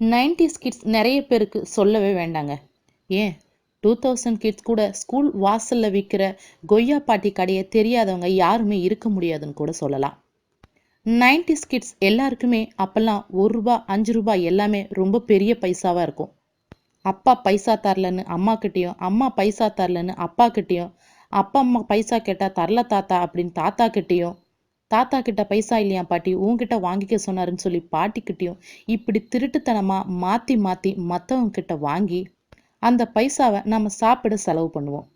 Nineties kids நிறைய பேருக்கு சொல்லவே வேண்டாங்க. ஏன்? டூ தௌசண்ட் கிட்ஸ் கூட ஸ்கூல் வாசலில் விற்கிற கொய்யா பாட்டி கடையை தெரியாதவங்க யாருமே இருக்க முடியாதுன்னு கூட சொல்லலாம். நைன்டிஸ் கிட்ஸ் எல்லாருக்குமே அப்போல்லாம் ஒரு ரூபா அஞ்சு ரூபா எல்லாமே ரொம்ப பெரிய பைசாவாக இருக்கும். அப்பா பைசா தரலன்னு அம்மா கிட்டேயும் அம்மா பைசா தரலன்னு அப்பா கிட்டேயும் அப்பா அம்மா பைசா கேட்டால் தரல தாத்தா அப்படின்னு தாத்தா கிட்டேயும் தாத்தா கிட்ட பைசா இல்லையா பாட்டி? உங்ககிட்ட வாங்கிக்க சொன்னாருன்னு சொல்லி பாட்டிக்கிட்டேயும் இப்படி திருட்டுத்தனமாக மாற்றி மாற்றி மற்றவங்க கிட்ட வாங்கி அந்த பைசாவை நம்ம சாப்பிட செலவு பண்ணுவோம்.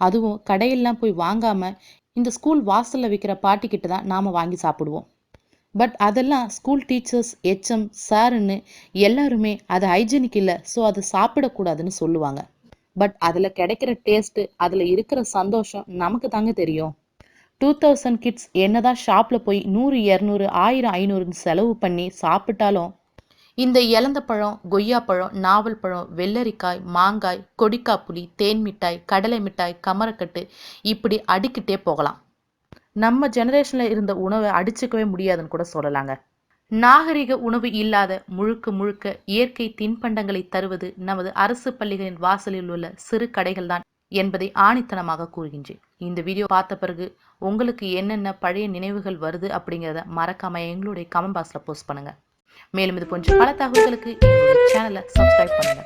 அதுவும் கடையெல்லாம் போய் வாங்காமல் இந்த ஸ்கூல் வாசலில் விற்கிற பாட்டிக்கிட்ட தான் நாம் வாங்கி சாப்பிடுவோம். பட் அதெல்லாம் ஸ்கூல் டீச்சர்ஸ் ஹெச்எம் சாருன்னு எல்லாருமே அது ஹைஜீனிக் இல்லை ஸோ அதை சாப்பிடக்கூடாதுன்னு சொல்லுவாங்க. பட் அதில் கிடைக்கிற டேஸ்ட்டு அதில் இருக்கிற சந்தோஷம் நமக்கு தாங்க தெரியும். டூ தௌசண்ட் கிட்ஸ் என்னதான் ஷாப்பில் போய் நூறு இரநூறு ஆயிரம் ஐநூறுன்னு செலவு பண்ணி சாப்பிட்டாலும் இந்த இலந்த பழம் கொய்யா பழம் நாவல் பழம் வெள்ளரிக்காய் மாங்காய் கொடிக்காய் புளி தேன் மிட்டாய் கடலை மிட்டாய் கமரக்கட்டு இப்படி அடிக்கிட்டே போகலாம். நம்ம ஜெனரேஷனில் இருந்த உணவை அடிச்சுக்கவே முடியாதுன்னு கூட சொல்லலாங்க. நாகரிக உணவு இல்லாத முழுக்க முழுக்க இயற்கை தின்பண்டங்களை தருவது நமது அரசு பள்ளிகளின் வாசலில் உள்ள சிறு கடைகள் தான் என்பதை ஆணித்தனமாக கூறுகின்றேன். இந்த வீடியோ பார்த்த பிறகு உங்களுக்கு என்னென்ன பழைய நினைவுகள் வருது அப்படிங்கிறத மறக்காம எங்களுடைய கமெண்ட் பாக்ஸில் போஸ்ட் பண்ணுங்க. மேலும் இது போன்ற பல தகவல்களுக்கு சேனலை சப்ஸ்கிரைப் பண்ணுங்க.